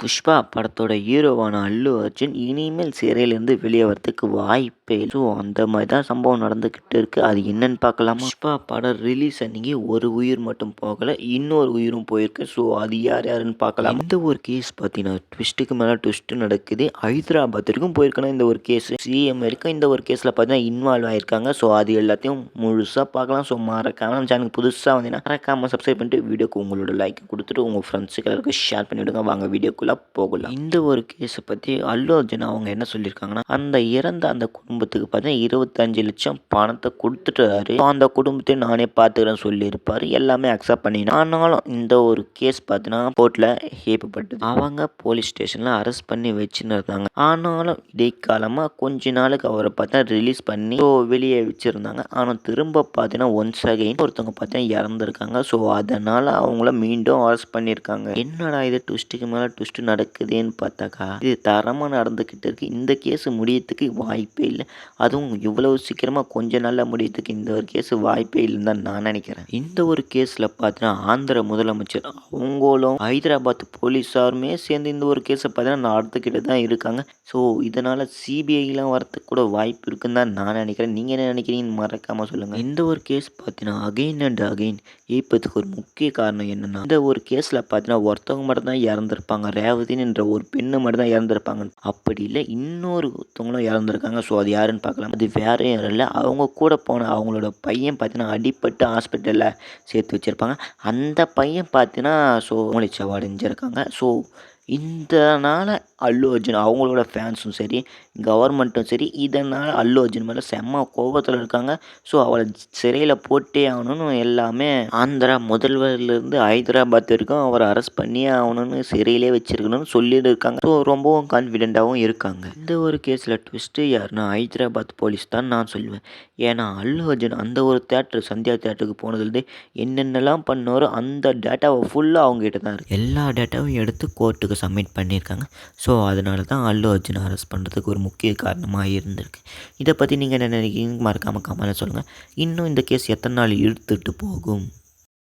புஷ்பா படத்தோட ஹீரோவான அல்லு அர்ஜுன் இனிமேல் சிறையிலேருந்து வெளியே வரதுக்கு வாய்ப்பே ஸோ அந்த மாதிரி தான் சம்பவம் நடந்துக்கிட்டு இருக்குது அது என்னன்னு பார்க்கலாமா? புஷ்பா படம் ரிலீஸ் அன்னைக்கு ஒரு உயிர் மட்டும் போகலை இன்னொரு உயிரும் போயிருக்கு. ஸோ அது யார் யாருன்னு பார்க்கலாம்? இந்த ஒரு கேஸ் பார்த்தீங்கன்னா ட்விஸ்ட்டுக்கு மேலே ட்விஸ்ட்டு நடக்குது. ஹைதராபாத் வரைக்கும் போயிருக்கணும் இந்த ஒரு கேஸ் சிஎம் வரைக்கும் இந்த ஒரு கேஸில் பார்த்தீங்கன்னா இன்வால்வ் ஆயிருக்காங்க. ஸோ அது எல்லாத்தையும் முழுசாக பார்க்கலாம். ஸோ மறக்காம நம்ம சேனலுக்கு புதுசாக வந்தீங்கன்னா மறக்காமல் சப்ஸ்கிரைப் பண்ணிட்டு வீடியோக்கு உங்களோட லைக் கொடுத்துட்டு உங்கள் ஃப்ரெண்ட்ஸுக்கு எல்லாருக்கும் ஷேர் பண்ணி விடுங்க வாங்க வீடியோக்குள்ளே போகலாம் இந்த ஒரு கேஸை பற்றி அல்லு அர்ஜுன் அவங்க என்ன சொல்லியிருக்காங்கன்னா அந்த இறந்த அந்த குடும்பத்துக்கு பார்த்தீங்கன்னா இருபத்தஞ்சு லட்சம் பணத்தை கொடுத்துட்டாரு. அந்த குடும்பத்தை நானே பார்த்துக்கிறேன் சொல்லியிருப்பார். எல்லாமே அக்செப்ட் பண்ணி ஆனாலும் இந்த ஒரு கேஸ் பார்த்தீங்கன்னா கோர்ட்டில் ஏற்பப்பட்டது அவங்க போலீஸ் ஸ்டேஷனில் அரெஸ்ட் பண்ணி வச்சுன்னு இருந்தாங்க ஆனாலும் இடைக்காலமாக கொஞ்ச நாளுக்கு அவரை பார்த்தா ரிலீஸ் பண்ணி வெளியே வச்சுருந்தாங்க. ஆனால் திரும்ப பார்த்தீங்கன்னா ஒன்ஸ் அகைன் ஒருத்தவங்க பார்த்தீங்கன்னா இறந்துருக்காங்க. ஸோ அதனால் அவங்கள மீண்டும் அரெஸ்ட் பண்ணியிருக்காங்க என்னடா இது ட்விஸ்ட்டுக்கு மேலே ட்விஸ்ட் நடக்குதுன்னு பார்த்தாக்கா இது தரமாக நடந்துக்கிட்டு இருக்குது இந்த கேஸ் முடியறதுக்கு வாய்ப்பே இல்லை. அதுவும் இவ்வளவு சீக்கிரமாக கொஞ்ச நாளில் முடியறதுக்கு இந்த ஒரு கேஸ் வாய்ப்பே இல்லைன்னு தான் நான் நினைக்கிறேன். இந்த ஒரு கேஸில் பார்த்தீங்கன்னா ஆந்திர முதலமைச்சர் அவங்களும் ஹைதராபாத் போலீஸாருமே சேர்ந்து இந்த ஒரு கேஸை பார்த்தீங்கன்னா நடந்துக்கிட்டு தான் இருக்காங்க. ஸோ இதனால் சிபிஐலாம் வரத்துக்கு கூட வாய்ப்பு இருக்குன்னு தான் நான் நினைக்கிறேன். நீங்கள் என்ன நினைக்கிறீங்கன்னு மறக்காமல் சொல்லுங்கள் இந்த ஒரு கேஸ் பார்த்தீங்கன்னா அகைன் அண்ட் அகைன் இப்போதுக்கு ஒரு முக்கிய காரணம் என்னென்னா இந்த ஒரு கேஸில் பார்த்தீங்கன்னா ஒருத்தவங்க மட்டும் தான் இறந்துருப்பாங்க. ரேவதின்ற ஒரு பெண்ணு மட்டும் தான் இறந்துருப்பாங்க. அப்படி இல்லை இன்னொருத்தவங்களும் இறந்துருக்காங்க. ஸோ அது யாருன்னு பார்க்கலாம். அது வேற யாரும் இல்லை. அவங்க கூட போன அவங்களோட பையன் பார்த்தீங்கன்னா அடிபட்டு ஹாஸ்பிட்டலில் சேர்த்து வச்சுருப்பாங்க. அந்த பையன் பார்த்தீங்கன்னா ஸோ மூளைச்சவாடைஞ்சிருக்காங்க ஸோ இதனால் அல்லு அர்ஜுன் அவங்களோட ஃபேன்ஸும் சரி கவர்மெண்ட்டும் சரி இதனால் அல்லு அர்ஜுன் மேலே செம்ம கோபத்தில் இருக்காங்க. ஸோ அவளை சிறையில் போட்டே ஆகணும்னு எல்லாமே ஆந்திரா முதல்வர்லேருந்து ஹைதராபாத் வரைக்கும் அவரை அரெஸ்ட் பண்ணியே ஆகணும்னு சிறையிலே வச்சுருக்கணும்னு சொல்லிட்டு இருக்காங்க ஸோ ரொம்பவும் கான்ஃபிடெண்ட்டாகவும் இருக்காங்க. இந்த ஒரு கேஸில் ட்விஸ்ட்டு யாருன்னா ஹைதராபாத் போலீஸ் தான் நான் சொல்லுவேன். ஏன்னா அல்லு அர்ஜுன் அந்த ஒரு தேட்டர் சந்தியா தேட்டருக்கு போனதுலேருந்து என்னென்னலாம் பண்ணாரோ அந்த டேட்டாவை ஃபுல்லாக அவங்ககிட்ட தான் இருக்குது எல்லா டேட்டாவும் எடுத்து கோர்ட்டுக்கு சப்மிட் பண்ணியிருக்காங்க. ஸோ அதனால தான் அல்லு அர்ஜுன் அரெஸ்ட் பண்ணுறதுக்கு ஒரு முக்கிய காரணமாக இருந்திருக்கு. இதை பற்றி நீங்கள் என்ன நினைக்கிறீங்க மறக்காமல் கமலை சொல்லுங்கள் இன்னும் இந்த கேஸ் எத்தனை நாள் இழுத்துட்டு போகும்?